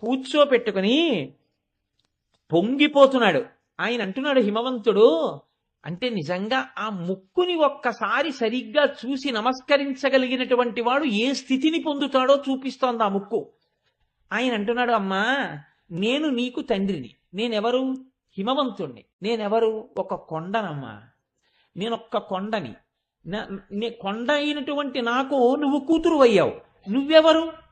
కూర్చోపెట్టుకుని పొంగిపోతున్నాడు. ఆయన అంటున్నాడు హిమవంతుడు అంటే నిజంగా ఆ ముక్కుని ఒక్కసారి సరిగ్గా చూసి నమస్కరించగలిగినటువంటి వాడు ఏ స్థితిని పొందుతాడో చూపిస్తోంది ఆ ముక్కు. ఆయన అంటున్నాడు అమ్మా నేను నీకు తండ్రిని. నేనెవరు? హిమవంతుణ్ణి. నేనెవరు? ఒక కొండనమ్మా. నేనొక్క కొండని. కొండ అయినటువంటి నాకు నువ్వు కూతురు అయ్యావు. నువ్వెవరు?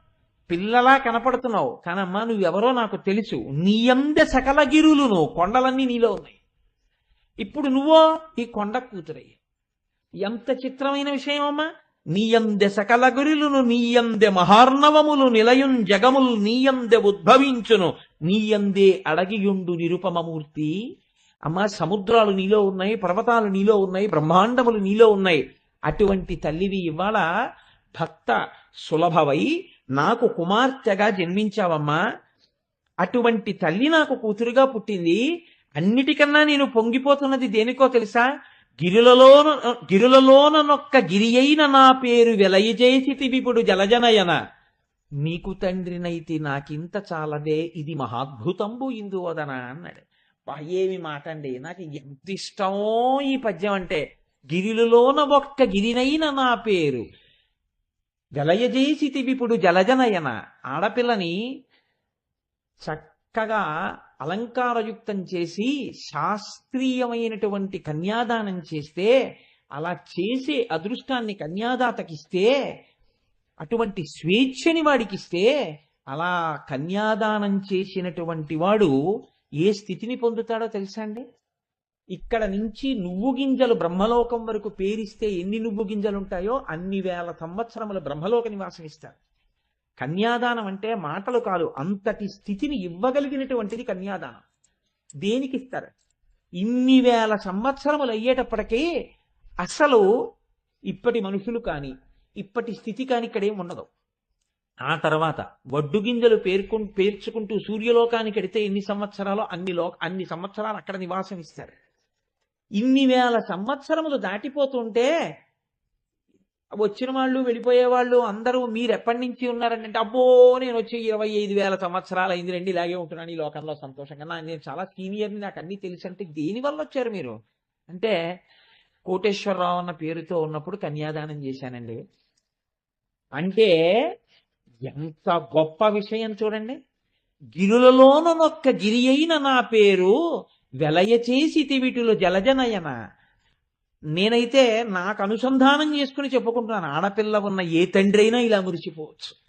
పిల్లలా కనపడుతున్నావు. కానమ్మా నువ్వెవరో నాకు తెలుసు. నీ అందే సకల గిరులును కొండలన్నీ నీలో ఉన్నాయి. ఇప్పుడు నువ్వో ఈ కొండ కూతురయ్యి. ఎంత చిత్రమైన విషయం అమ్మా నీయందె సకల గురులును నీయందె మహార్ణవములు నిలయం జగములు నీయందె ఉద్భవించును. నీయందే అడగియుండు నిరుపమమూర్తి. అమ్మా సముద్రాలు నీలో ఉన్నాయి పర్వతాలు నీలో ఉన్నాయి బ్రహ్మాండములు నీలో ఉన్నాయి. అటువంటి తల్లివి ఇవాళ భక్త సులభవై నాకు కుమార్తెగా జన్మించావమ్మా. అటువంటి తల్లి నాకు కూతురుగా పుట్టింది. అన్నిటికన్నా నేను పొంగిపోతున్నది దేనికో తెలుసా? గిరులలోన గిరులలోననొక్క గిరి అయిన నా పేరు వెలయజేసి జలజనయన. నీకు తండ్రినైతే నాకింత చాలదే. ఇది మహాద్భుతంబు ఇందువదన అన్నాడు. బా, ఏమి మాట అండి నాకు ఎంత ఇష్టమో ఈ పద్యం అంటే గిరిలోన ఒక్క గిరినైన నా పేరు. వెలయజేసి జలజనయన. ఆడపిల్లని చక్కగా అలంకారయుక్తం చేసి శాస్త్రీయమైనటువంటి కన్యాదానం చేస్తే అలా చేసే అదృష్టాన్ని కన్యాదాతకిస్తే అటువంటి స్వేచ్ఛని వాడికిస్తే అలా కన్యాదానం చేసినటువంటి వాడు ఏ స్థితిని పొందుతాడో తెలుసా అండి? ఇక్కడ నుంచి నువ్వు గింజలు బ్రహ్మలోకం వరకు పేరిస్తే ఎన్ని నువ్వు గింజలు ఉంటాయో అన్ని వేల సంవత్సరముల బ్రహ్మలోక నివాసం ఇస్తారు. కన్యాదానం అంటే మాటలు కాదు అంతటి స్థితిని ఇవ్వగలిగినటువంటిది కన్యాదానం. దేనికి ఇస్తారు? ఇన్ని వేల సంవత్సరములు అయ్యేటప్పటికీ అసలు ఇప్పటి మనుషులు కానీ ఇప్పటి స్థితి కానీ ఇక్కడేం ఉండదు. ఆ తర్వాత వడ్డు గింజలు పేర్కొ పేర్చుకుంటూ సూర్యలోకానికి ఎడితే ఎన్ని సంవత్సరాలు అన్ని లో అన్ని సంవత్సరాలు అక్కడ నివాసం ఇస్తారు. ఇన్ని వేల సంవత్సరములు దాటిపోతుంటే వచ్చిన వాళ్ళు వెళ్ళిపోయే వాళ్ళు అందరూ మీరు ఎప్పటి నుంచి ఉన్నారంటే అబ్బో నేను వచ్చి ఇరవై ఐదు వేల సంవత్సరాలు అయింది రండి ఇలాగే ఉంటున్నాను ఈ లోకంలో సంతోషంగా. నేను చాలా సీనియర్ని నాకు అన్ని తెలుసు అంటే దేని వల్ల వచ్చారు మీరు? అంటే కోటేశ్వరరావు అన్న పేరుతో ఉన్నప్పుడు కన్యాదానం చేశానండి. అంటే ఎంత గొప్ప విషయం చూడండి. గిరులలోనొక్క గిరి అయిన నా పేరు వెలయ చేసి వీటిలో జలజనయన. నేనైతే నాకు అనుసంధానం చేసుకుని చెప్పుకుంటున్నాను. ఆడపిల్ల ఉన్న ఏ తండ్రి అయినా ఇలా మురిచిపోవచ్చు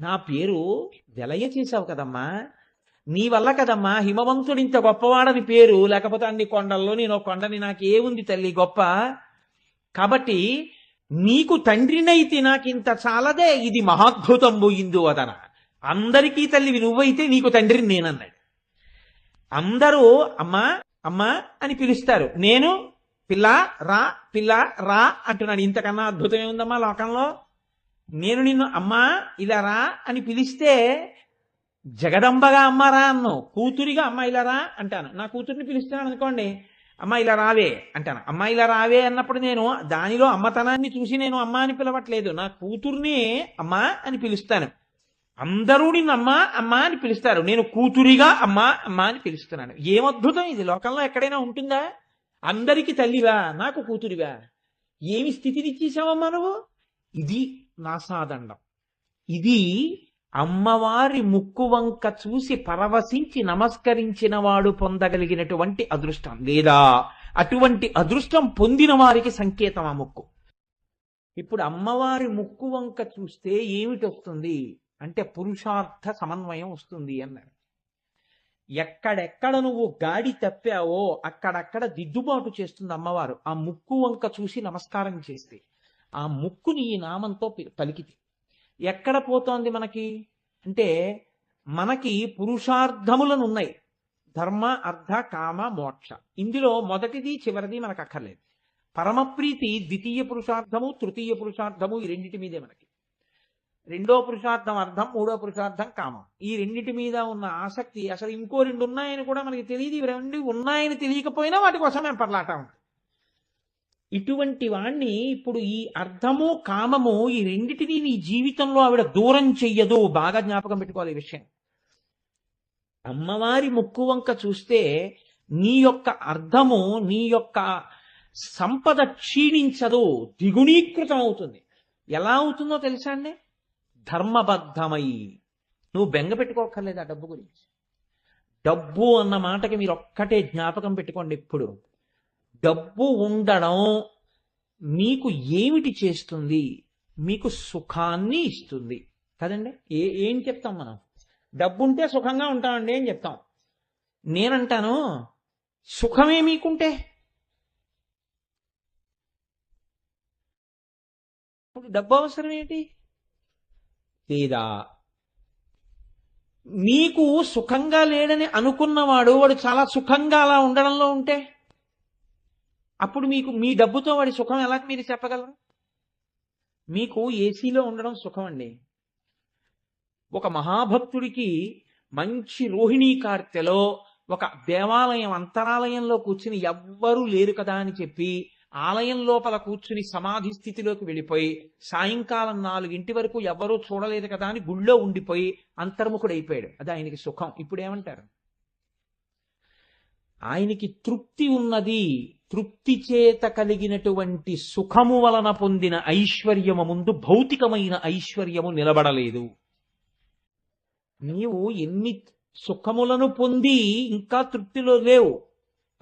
నా పేరు వెలయ చేశావు కదమ్మా. నీ వల్ల కదమ్మా. హిమవంతుడు ఇంత గొప్పవాడని పేరు. లేకపోతే అన్ని కొండల్లో నేను కొండని నాకు ఏముంది తల్లి గొప్ప. కాబట్టి నీకు తండ్రినైతే నాకు ఇంత చాలదే. ఇది మహాద్భుతం పోయిందో అదన అందరికీ తల్లివి నువ్వైతే నీకు తండ్రిని నేనన్నాడు. అందరూ అమ్మా అమ్మా అని పిలుస్తారు. నేను పిల్ల రా పిల్ల రా అంటున్నాడు. ఇంతకన్నా అద్భుతం ఏముందమ్మా లోకంలో? నేను నిన్ను అమ్మా ఇలా రా అని పిలిస్తే జగదంబగా అమ్మా రా అన్ను. కూతురిగా అమ్మ ఇలా రా అంటాను. నా కూతుర్ని పిలుస్తున్నాను అనుకోండి. అమ్మ ఇలా రావే అంటాను. అమ్మ ఇలా రావే అన్నప్పుడు నేను దానిలో అమ్మతనాన్ని చూసి నేను అమ్మ అని పిలవట్లేదు. నా కూతుర్ని అమ్మ అని పిలుస్తాను. అందరూ నిన్ను అమ్మా అమ్మా అని పిలుస్తారు. నేను కూతురిగా అమ్మా అమ్మ అని పిలుస్తున్నాను. ఏం అద్భుతం ఇది? లోకంలో ఎక్కడైనా ఉంటుందా? అందరికీ తల్లివా? నాకు కూతురివా? ఏమి స్థితిని ఇచ్చేసావమ్మా నువ్వు? ఇది నా సాదండం. ఇది అమ్మవారి ముక్కు వంక చూసి పరవశించి నమస్కరించిన వాడు పొందగలిగినటువంటి అదృష్టం. లేదా అటువంటి అదృష్టం పొందిన వారికి సంకేతం ఆ ముక్కు. ఇప్పుడు అమ్మవారి ముక్కు వంక చూస్తే ఏమిటి వస్తుంది అంటే పురుషార్థ సమన్వయం వస్తుంది అన్నారు ఎక్కడెక్కడ నువ్వు గాడి తప్పావో అక్కడక్కడ దిద్దుబాటు చేస్తుంది అమ్మవారు. ఆ ముక్కు వంక చూసి నమస్కారం చేస్తే. ఆ ముక్కుని ఈ నామంతో పలికితే. ఎక్కడ పోతోంది మనకి? అంటే మనకి పురుషార్థములను ఉన్నాయి ధర్మ అర్థ కామ మోక్ష. ఇందులో మొదటిది చివరిది మనకు అక్కర్లేదు. పరమప్రీతి ద్వితీయ పురుషార్థము తృతీయ పురుషార్థము ఈ రెండింటి మీదే మనకి. రెండో పురుషార్థం అర్థం మూడో పురుషార్థం కామం. ఈ రెండింటి మీద ఉన్న ఆసక్తి అసలు ఇంకో రెండు ఉన్నాయని కూడా మనకి తెలియదు. ఇవి రెండు ఉన్నాయని తెలియకపోయినా వాటి కోసం మేము పర్లాట ఉంటాం. ఇటువంటి వాణ్ణి ఇప్పుడు ఈ అర్థము కామము ఈ రెండిటిని నీ జీవితంలో ఆవిడ దూరం చెయ్యదు. బాగా జ్ఞాపకం పెట్టుకోవాలి ఈ విషయం. అమ్మవారి ముక్కు వంక చూస్తే నీ యొక్క అర్థము నీ యొక్క సంపద క్షీణించదు. ద్విగుణీకృతం అవుతుంది. ఎలా అవుతుందో తెలుసా అండి? ధర్మబద్ధమై. నువ్వు బెంగ పెట్టుకోకర్లేదు ఆ డబ్బు గురించి. డబ్బు అన్న మాటకి మీరు ఒక్కటే జ్ఞాపకం పెట్టుకోండి ఇప్పుడు. డబ్బు ఉండడం మీకు ఏమిటి చేస్తుంది? మీకు సుఖాన్ని ఇస్తుంది. కదండి? ఏ ఏం చెప్తాం మనం? డబ్బు ఉంటే సుఖంగా ఉంటామండి అని చెప్తాం. నేనంటాను సుఖమే మీకుంటే. ఇప్పుడు డబ్బు అవసరం ఏంటి? లేదా మీకు సుఖంగా లేడని అనుకున్నవాడు వాడు చాలా సుఖంగా అలా ఉండడంలో ఉంటే? అప్పుడు మీకు మీ డబ్బుతో వాడి సుఖం ఎలా మీరు చెప్పగలరు? మీకు ఏసీలో ఉండడం సుఖం అండి ఒక మహాభక్తుడికి మంచి రోహిణీ కార్తెలో ఒక దేవాలయం అంతరాలయంలో కూర్చుని ఎవ్వరూ లేరు కదా అని చెప్పి ఆలయం లోపల కూర్చుని సమాధి స్థితిలోకి వెళ్ళిపోయి సాయంకాలం నాలుగింటి వరకు ఎవ్వరూ చూడలేదు కదా అని గుళ్ళో ఉండిపోయి అంతర్ముఖుడైపోయాడు. అది ఆయనకి సుఖం. ఇప్పుడు ఏమంటారు ఆయనకి తృప్తి ఉన్నది తృప్తి చేత కలిగినటువంటి సుఖము వలన పొందిన ఐశ్వర్యము ముందు భౌతికమైన ఐశ్వర్యము నిలబడలేదు. నీవు ఎన్ని సుఖములను పొంది ఇంకా తృప్తిలో లేవు.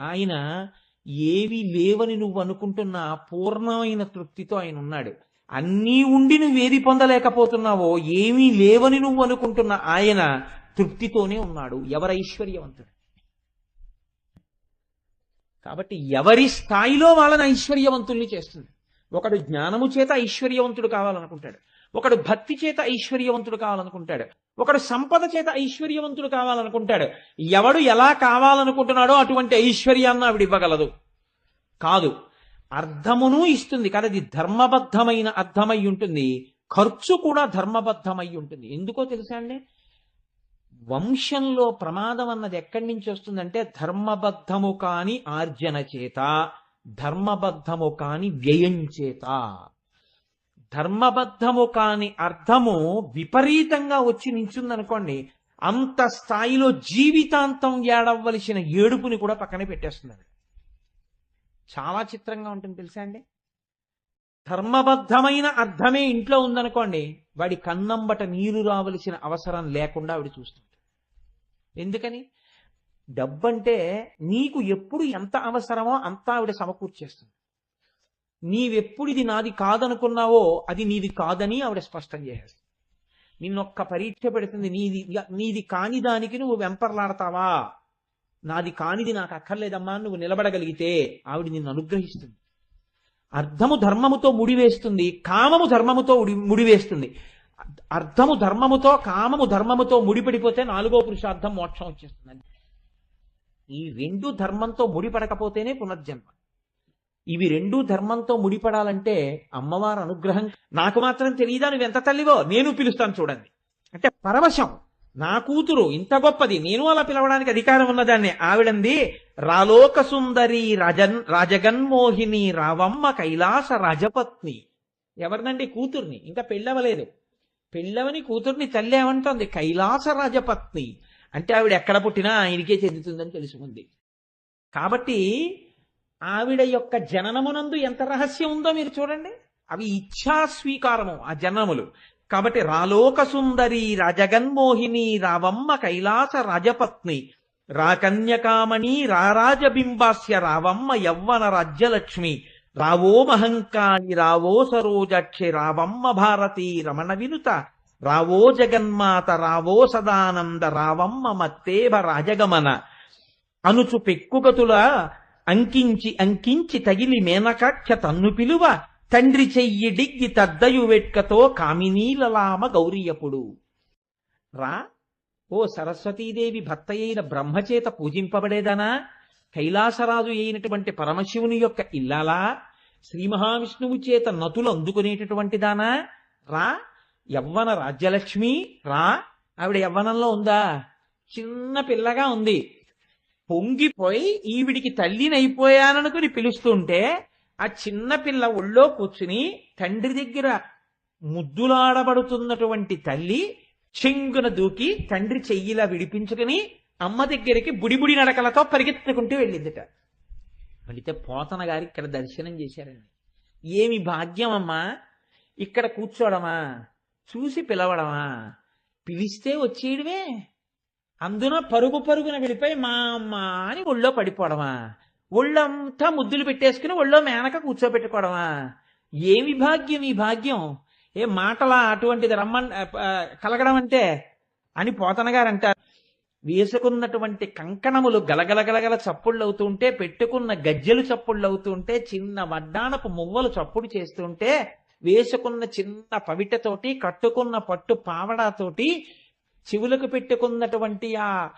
ఆయన ఏవి లేవని నువ్వు అనుకుంటున్నా పూర్ణమైన తృప్తితో ఆయన ఉన్నాడు అన్నీ ఉండి నువ్వేది పొందలేకపోతున్నావో ఏమీ లేవని నువ్వు అనుకుంటున్న ఆయన తృప్తితోనే ఉన్నాడు. ఎవరైశ్వర్యవంతుడు? కాబట్టి ఎవరి స్థాయిలో వాళ్ళని ఐశ్వర్యవంతుల్ని చేస్తుంది? ఒకడు జ్ఞానము చేత ఐశ్వర్యవంతుడు కావాలనుకుంటాడు. ఒకడు భక్తి చేత ఐశ్వర్యవంతుడు కావాలనుకుంటాడు. ఒకడు సంపద చేత ఐశ్వర్యవంతుడు కావాలనుకుంటాడు. ఎవడు ఎలా కావాలనుకుంటున్నాడో అటువంటి ఐశ్వర్యాన్ని ఆవిడ ఇవ్వగలదు. కాదు అర్థమును ఇస్తుంది. కదా అది ధర్మబద్ధమైన అర్థమై ఉంటుంది. ఖర్చు కూడా ధర్మబద్ధమై ఉంటుంది. ఎందుకో తెలుసా అండి? వంశంలో ప్రమాదం అన్నది ఎక్కడి నుంచి వస్తుందంటే ధర్మబద్ధము కాని ఆర్జన చేత ధర్మబద్ధము కాని వ్యయం చేత. ధర్మబద్ధము కాని అర్థము విపరీతంగా వచ్చి నించుందనుకోండి అంత స్థాయిలో జీవితాంతం ఏడవలసిన ఏడుపుని కూడా పక్కనే పెట్టేస్తున్నారు చాలా చిత్రంగా ఉంటుంది తెలుసా అండి? ధర్మబద్ధమైన అర్థమే ఇంట్లో ఉందనుకోండి వాడి కన్నంబట నీరు రావలసిన అవసరం లేకుండా ఆవిడ చూస్తుంది. ఎందుకని? డబ్బంటే నీకు ఎప్పుడు ఎంత అవసరమో అంతా ఆవిడ సమకూర్చేస్తుంది. నీవెప్పుడు ఇది నాది కాదనుకున్నావో అది నీది కాదని ఆవిడ స్పష్టం చేసేస్తుంది నిన్నొక్క పరీక్ష పెడుతుంది నీది నీది కాని దానికి నువ్వు వెంపర్లాడతావా? నాది కానిది నాకు అక్కర్లేదమ్మా నువ్వు నిలబడగలిగితే ఆవిడ నిన్ను అనుగ్రహిస్తుంది. అర్థము ధర్మముతో ముడివేస్తుంది కామము ధర్మముతో ముడివేస్తుంది. అర్థము ధర్మముతో కామము ధర్మముతో ముడిపడిపోతే నాలుగో పురుషార్థం మోక్షం వచ్చేస్తుంది. ఈ రెండు ధర్మంతో ముడిపడకపోతేనే పునర్జన్మ. ఇవి రెండు ధర్మంతో ముడిపడాలంటే అమ్మవారి అనుగ్రహం నాకు మాత్రం తెలియదా? నువ్వు ఎంత తల్లివో? నేను పిలుస్తాను చూడండి. అంటే పరవశం. నా కూతురు ఇంత గొప్పది. నేను అలా పిలవడానికి అధికారం ఉన్నదాన్ని ఆవిడంది రాలోక సుందరి రాజన్ రాజగన్మోహిని రావమ్మ కైలాస రాజపత్ని. ఎవరినండి కూతుర్ని? ఇంకా పెళ్ళవలేదు. పెళ్ళవని కూతుర్ని తల్లి ఏమంటోంది? కైలాస రాజపత్ని. అంటే ఆవిడ ఎక్కడ పుట్టినా ఆయనకే చెందుతుందని తెలుసుకుంది. కాబట్టి ఆవిడ యొక్క జననమునందు ఎంత రహస్యం ఉందో మీరు చూడండి. అవి ఇచ్ఛా స్వీకారము ఆ జననములు. కాబట్టి రాలోక సుందరి రాజగన్మోహిని రావమ్మ కైలాస రాజపత్ని రాకన్యకామణి రారాజబింబాస్య రావమ్మ యవ్వన రాజ్యలక్ష్మి రావో మహంకాళి రావో సరోజక్షి రావమ్మ భారతి రమణ వినుత రావో జగన్మాత రావో సదానంద రావమ్మ మత్తేభ రాజగమన. అనుచు పెక్కుగతుల అంకించి అంకించి తగిలి మేనకాఖ్య తన్ను పిలువ తండ్రి చెయ్యి డిగ్గి తద్దయు వెట్కతో కామినీలలామ గౌరీయపుడు. రా ఓ సరస్వతీదేవి భర్త అయిన బ్రహ్మచేత పూజింపబడేదనా? కైలాసరాజు అయినటువంటి పరమశివుని యొక్క ఇల్లాలా? శ్రీ మహావిష్ణువు చేత నతులు అందుకునేటటువంటి దానా రా యవ్వన రాజ్యలక్ష్మి రా. ఆవిడ యవ్వనంలో ఉందా? చిన్న పిల్లగా ఉంది. పొంగిపోయి ఈవిడికి తల్లినైపోయాననుకుని పిలుస్తుంటే ఆ చిన్నపిల్ల ఒళ్ళో కూర్చుని తండ్రి దగ్గర ముద్దులాడబడుతున్నటువంటి తల్లి చెంగున దూకి తండ్రి చెయ్యిలా విడిపించుకుని అమ్మ దగ్గరికి బుడిబుడి నడకలతో పరిగెత్తుకుంటూ వెళ్ళిందిట. వెళితే పోతన గారి ఇక్కడ దర్శనం చేశారండి. ఏమి భాగ్యం అమ్మా ఇక్కడ కూర్చోడమా? చూసి పిలవడమా? పిలిస్తే వచ్చేయడమే. అందున పరుగు పరుగున వెళ్ళిపోయి మా అమ్మ అని ఒళ్ళో పడిపోవడమా? ఒళ్ళంతా ముద్దులు పెట్టేసుకుని ఒళ్ళో మేనక కూర్చోబెట్టుకోవడమా? ఏమి భాగ్యం ఈ భాగ్యం? ఏ మాటలా అటువంటిది రమ్మన్ కలగడం అంటే? అని పోతన గారు అంటారు వేసుకున్నటువంటి కంకణములు గలగల గలగల చప్పుళ్ళు అవుతుంటే పెట్టుకున్న గజ్జెలు చప్పుళ్ళు అవుతుంటే చిన్న వడ్డానపు మువ్వలు చప్పుడు చేస్తుంటే వేసుకున్న చిన్న పవిటతోటి కట్టుకున్న పట్టు పావడాతోటి చెవులకు పెట్టుకున్నటువంటి ఆ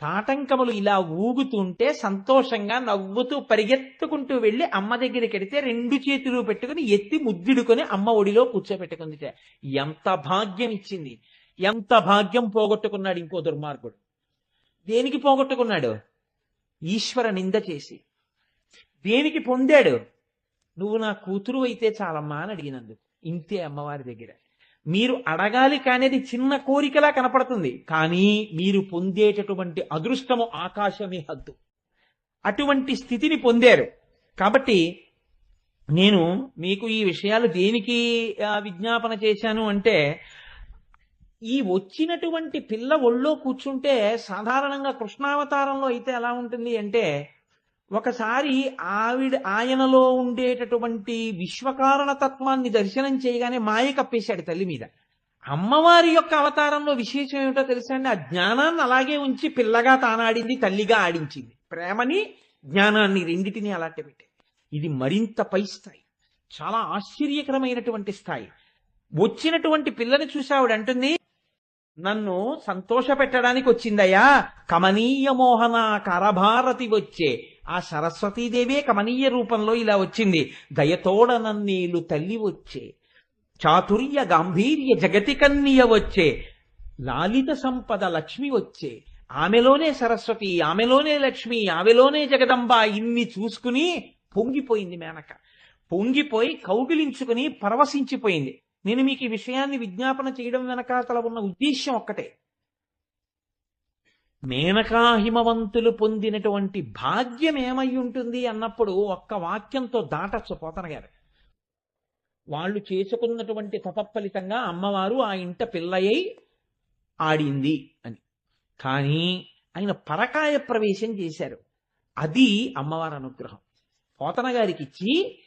తాటంకములు ఇలా ఊగుతుంటే సంతోషంగా నవ్వుతూ పరిగెత్తుకుంటూ వెళ్ళి అమ్మ దగ్గరికి వెడితే రెండు చేతులు పెట్టుకుని ఎత్తి ముద్దుడుకొని అమ్మ ఒడిలో కూర్చోబెట్టుకుందిట ఎంత భాగ్యం ఇచ్చింది. ఎంత భాగ్యం పోగొట్టుకున్నాడు ఇంకో దుర్మార్గుడు. దేనికి పోగొట్టుకున్నాడు? ఈశ్వర నింద చేసి. దేనికి పొందాడు? నువ్వు నా కూతురు అయితే చాలమ్మా అని అడిగినందుకు. ఇంతే అమ్మవారి దగ్గర. మీరు అడగాలి కానిది చిన్న కోరికలా కనపడుతుంది. కానీ మీరు పొందేటటువంటి అదృష్టము ఆకాశమే హద్దు. అటువంటి స్థితిని పొందారు. కాబట్టి నేను మీకు ఈ విషయాలు దేనికి విజ్ఞాపన చేశాను అంటే ఈ వచ్చినటువంటి పిల్ల ఒళ్ళో కూర్చుంటే సాధారణంగా కృష్ణావతారంలో అయితే ఎలా ఉంటుంది అంటే ఒకసారి ఆవిడ ఆయనలో ఉండేటటువంటి విశ్వకారణ తత్వాన్ని దర్శనం చేయగానే మాయ కప్పేశాడు తల్లి మీద. అమ్మవారి యొక్క అవతారంలో విశేషం ఏమిటో తెలుసా అండి? ఆ జ్ఞానాన్ని అలాగే ఉంచి పిల్లగా తానాడింది తల్లిగా ఆడించింది. ప్రేమని జ్ఞానాన్ని రెండిటిని అలాంటి పెట్టే ఇది మరింత పై స్థాయి. చాలా ఆశ్చర్యకరమైనటువంటి స్థాయి. వచ్చినటువంటి పిల్లని చూసావిడ అంటుంది నన్ను సంతోష పెట్టడానికి వచ్చిందయ్యా కమనీయ మోహన కరభారతి వచ్చే ఆ సరస్వతీదేవే కమనీయ రూపంలో ఇలా వచ్చింది. దయతోడనన్నీలు తల్లి వచ్చే చాతుర్య గాంభీర్య జగతి కన్నీయ వచ్చే లాలిత సంపద లక్ష్మి వచ్చే ఆమెలోనే సరస్వతి ఆమెలోనే లక్ష్మి ఆమెలోనే జగదంబ ఇన్ని చూసుకుని పొంగిపోయింది మేనక. పొంగిపోయి కౌగిలించుకుని పరవశించిపోయింది. నేను మీకు ఈ విషయాన్ని విజ్ఞాపన చేయడం వెనకాతల ఉన్న ఉద్దేశ్యం ఒక్కటే. మేనకాహిమవంతులు పొందినటువంటి భాగ్యం ఏమై ఉంటుంది అన్నప్పుడు ఒక్క వాక్యంతో దాటచ్చు పోతన గారు. వాళ్ళు చేసుకున్నటువంటి తపఫలితంగా అమ్మవారు ఆ ఇంట పిల్లయ్యి ఆడింది అని. కానీ ఆయన పరకాయ ప్రవేశం చేశారు. అది అమ్మవారి అనుగ్రహం. పోతన గారికి ఇచ్చి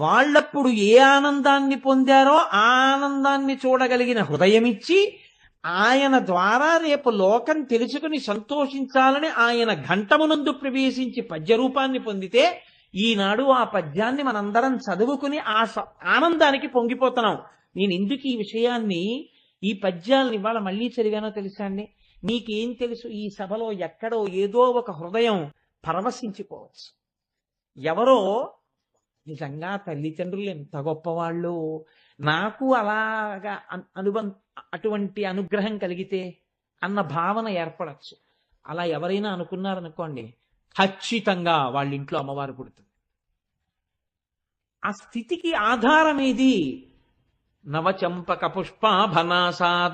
వాళ్ళప్పుడు ఏ ఆనందాన్ని పొందారో ఆ ఆనందాన్ని చూడగలిగిన హృదయం ఇచ్చి ఆయన ద్వారా రేపు లోకం తెలుసుకుని సంతోషించాలని ఆయన ఘంటమునందు ప్రవేశించి పద్యరూపాన్ని పొందితే ఈనాడు ఆ పద్యాన్ని మనందరం చదువుకుని ఆ ఆనందానికి పొంగిపోతున్నాం. నేను ఎందుకు ఈ విషయాన్ని ఈ పద్యాలను ఇవాళ మళ్ళీ చదివానో తెలుసా అండి? మీకేం తెలుసు? ఈ సభలో ఎక్కడో ఏదో ఒక హృదయం పరవశించిపోవచ్చు. ఎవరో నిజంగా తల్లిదండ్రులు ఎంత గొప్పవాళ్ళు నాకు అలాగా అనుబం అటువంటి అనుగ్రహం కలిగితే అన్న భావన ఏర్పడచ్చు. అలా ఎవరైనా అనుకున్నారనుకోండి ఖచ్చితంగా వాళ్ళ ఇంట్లో అమ్మవారు పుడుతుంది. ఆ స్థితికి ఆధారం నవచంపక పుష్పాభనాసాద